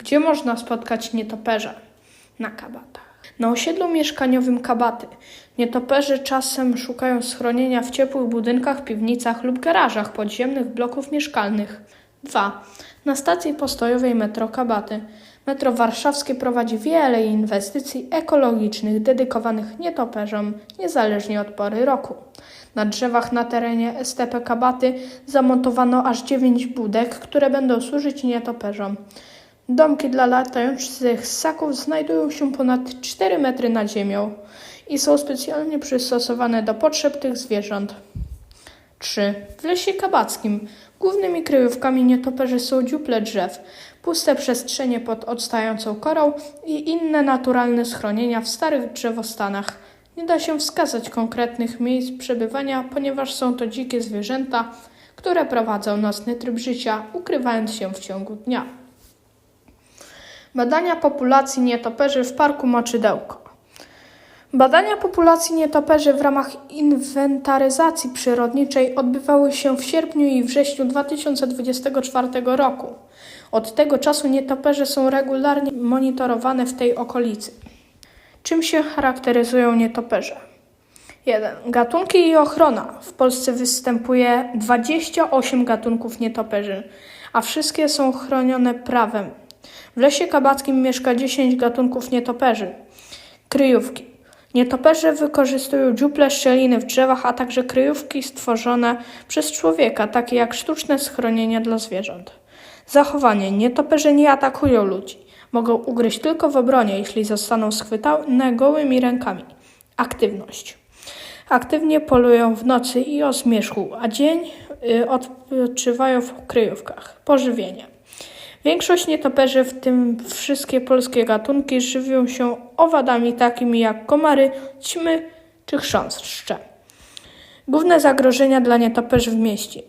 Gdzie można spotkać nietoperze? Na kabatach. Na osiedlu mieszkaniowym Kabaty nietoperze czasem szukają schronienia w ciepłych budynkach, piwnicach lub garażach podziemnych bloków mieszkalnych. 2. Na stacji postojowej metro Kabaty. Metro warszawskie prowadzi wiele inwestycji ekologicznych dedykowanych nietoperzom, niezależnie od pory roku. Na drzewach na terenie STP Kabaty zamontowano aż 9 budek, które będą służyć nietoperzom. Domki dla latających ssaków znajdują się ponad 4 metry nad ziemią i są specjalnie przystosowane do potrzeb tych zwierząt. 3. W lesie kabackim głównymi kryjówkami nietoperzy są dziuple drzew, puste przestrzenie pod odstającą korą i inne naturalne schronienia w starych drzewostanach. Nie da się wskazać konkretnych miejsc przebywania, ponieważ są to dzikie zwierzęta, które prowadzą nocny tryb życia, ukrywając się w ciągu dnia. Badania populacji nietoperzy w Parku Moczydełko. Badania populacji nietoperzy w ramach inwentaryzacji przyrodniczej odbywały się w sierpniu i wrześniu 2024 roku. Od tego czasu nietoperze są regularnie monitorowane w tej okolicy. Czym się charakteryzują nietoperze? 1. Gatunki i ochrona. W Polsce występuje 28 gatunków nietoperzy, a wszystkie są chronione prawem. W lesie kabackim mieszka 10 gatunków nietoperzy. Kryjówki. Nietoperze wykorzystują dziuple szczeliny w drzewach, a także kryjówki stworzone przez człowieka, takie jak sztuczne schronienia dla zwierząt. Zachowanie. Nietoperze nie atakują ludzi. Mogą ugryźć tylko w obronie, jeśli zostaną schwytane gołymi rękami. Aktywność. Aktywnie polują w nocy i o zmierzchu, a dzień y, odpoczywają w kryjówkach. Pożywienie. Większość nietoperzy, w tym wszystkie polskie gatunki, żywią się owadami takimi jak komary, ćmy czy chrząszcze. Główne zagrożenia dla nietoperzy w mieście.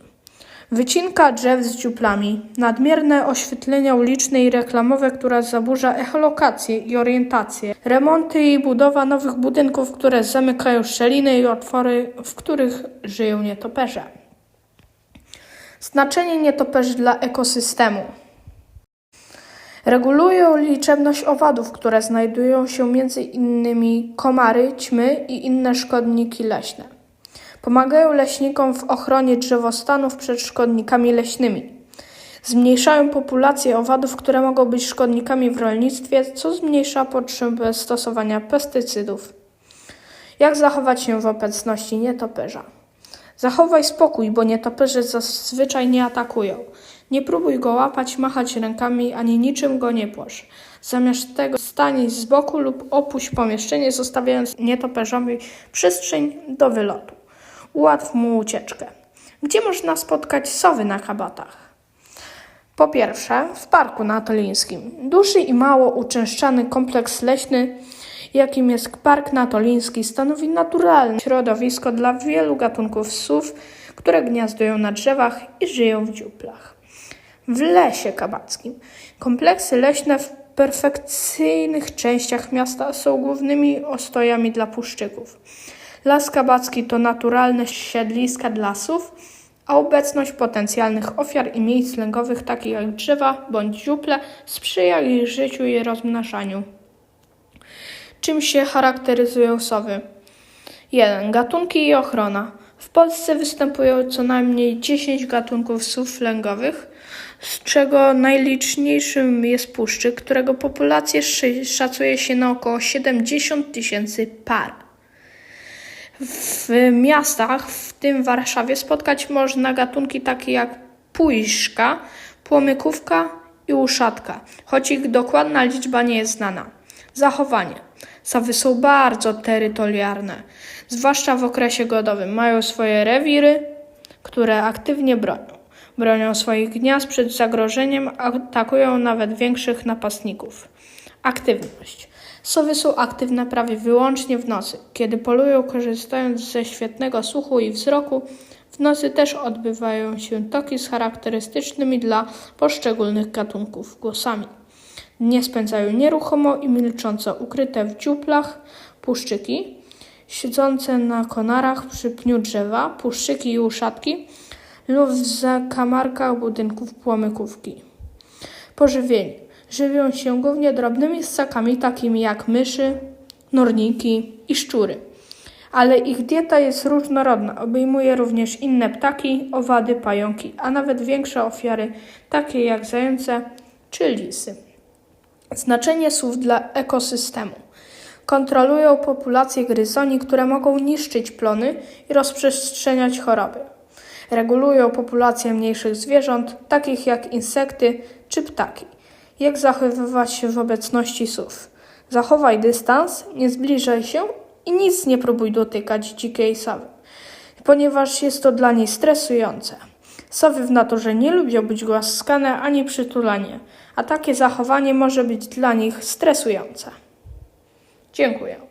Wycinka drzew z dziuplami, nadmierne oświetlenia uliczne i reklamowe, które zaburza echolokację i orientację, remonty i budowa nowych budynków, które zamykają szczeliny i otwory, w których żyją nietoperze. Znaczenie nietoperzy dla ekosystemu. Regulują liczebność owadów, które znajdują się między innymi komary, ćmy i inne szkodniki leśne. Pomagają leśnikom w ochronie drzewostanów przed szkodnikami leśnymi. Zmniejszają populację owadów, które mogą być szkodnikami w rolnictwie, co zmniejsza potrzebę stosowania pestycydów. Jak zachować się w obecności nietoperza? Zachowaj spokój, bo nietoperze zazwyczaj nie atakują. Nie próbuj go łapać, machać rękami, ani niczym go nie płosz. Zamiast tego stań z boku lub opuść pomieszczenie, zostawiając nietoperzowi przestrzeń do wylotu. Ułatw mu ucieczkę. Gdzie można spotkać sowy na kabatach? Po pierwsze, w Parku Natolińskim. Duży i mało uczęszczany kompleks leśny, jakim jest Park Natoliński, stanowi naturalne środowisko dla wielu gatunków sów, które gniazdują na drzewach i żyją w dziuplach. W lesie kabackim. Kompleksy leśne w perfekcyjnych częściach miasta są głównymi ostojami dla puszczyków. Las kabacki to naturalne siedliska dla sów, a obecność potencjalnych ofiar i miejsc lęgowych, takich jak drzewa bądź dziuple, sprzyja ich życiu i rozmnażaniu. Czym się charakteryzują sowy? 1. Gatunki i ochrona. Polsce występują co najmniej 10 gatunków sów z czego najliczniejszym jest puszczyk, którego populację szacuje się na około 70 tysięcy par. W miastach, w tym Warszawie, spotkać można gatunki takie jak pujszka, płomykówka i uszatka, choć ich dokładna liczba nie jest znana. Zachowanie. Sowy są bardzo terytorialne, zwłaszcza w okresie godowym. Mają swoje rewiry, które aktywnie bronią. Bronią swoich gniazd przed zagrożeniem, atakują nawet większych napastników. Aktywność. Sowy są aktywne prawie wyłącznie w nocy. Kiedy polują korzystając ze świetnego słuchu i wzroku, w nocy też odbywają się toki z charakterystycznymi dla poszczególnych gatunków głosami. Dnie spędzają nieruchomo i milcząco, ukryte w dziuplach puszczyki, siedzące na konarach przy pniu drzewa, puszczyki i uszatki lub w zakamarkach budynków płomykówki. Pożywienie. Żywią się głównie drobnymi ssakami takimi jak myszy, norniki i szczury. Ale ich dieta jest różnorodna, obejmuje również inne ptaki, owady, pająki, a nawet większe ofiary, takie jak zające czy lisy. Znaczenie słów dla ekosystemu. Kontrolują populacje gryzoni, które mogą niszczyć plony i rozprzestrzeniać choroby. Regulują populację mniejszych zwierząt, takich jak insekty czy ptaki. Jak zachowywać się w obecności sów? Zachowaj dystans, nie zbliżaj się i nic nie próbuj dotykać dzikiej sowy, ponieważ jest to dla niej stresujące. Sowy w naturze nie lubią być głaskane ani przytulanie, a takie zachowanie może być dla nich stresujące. Dziękuję.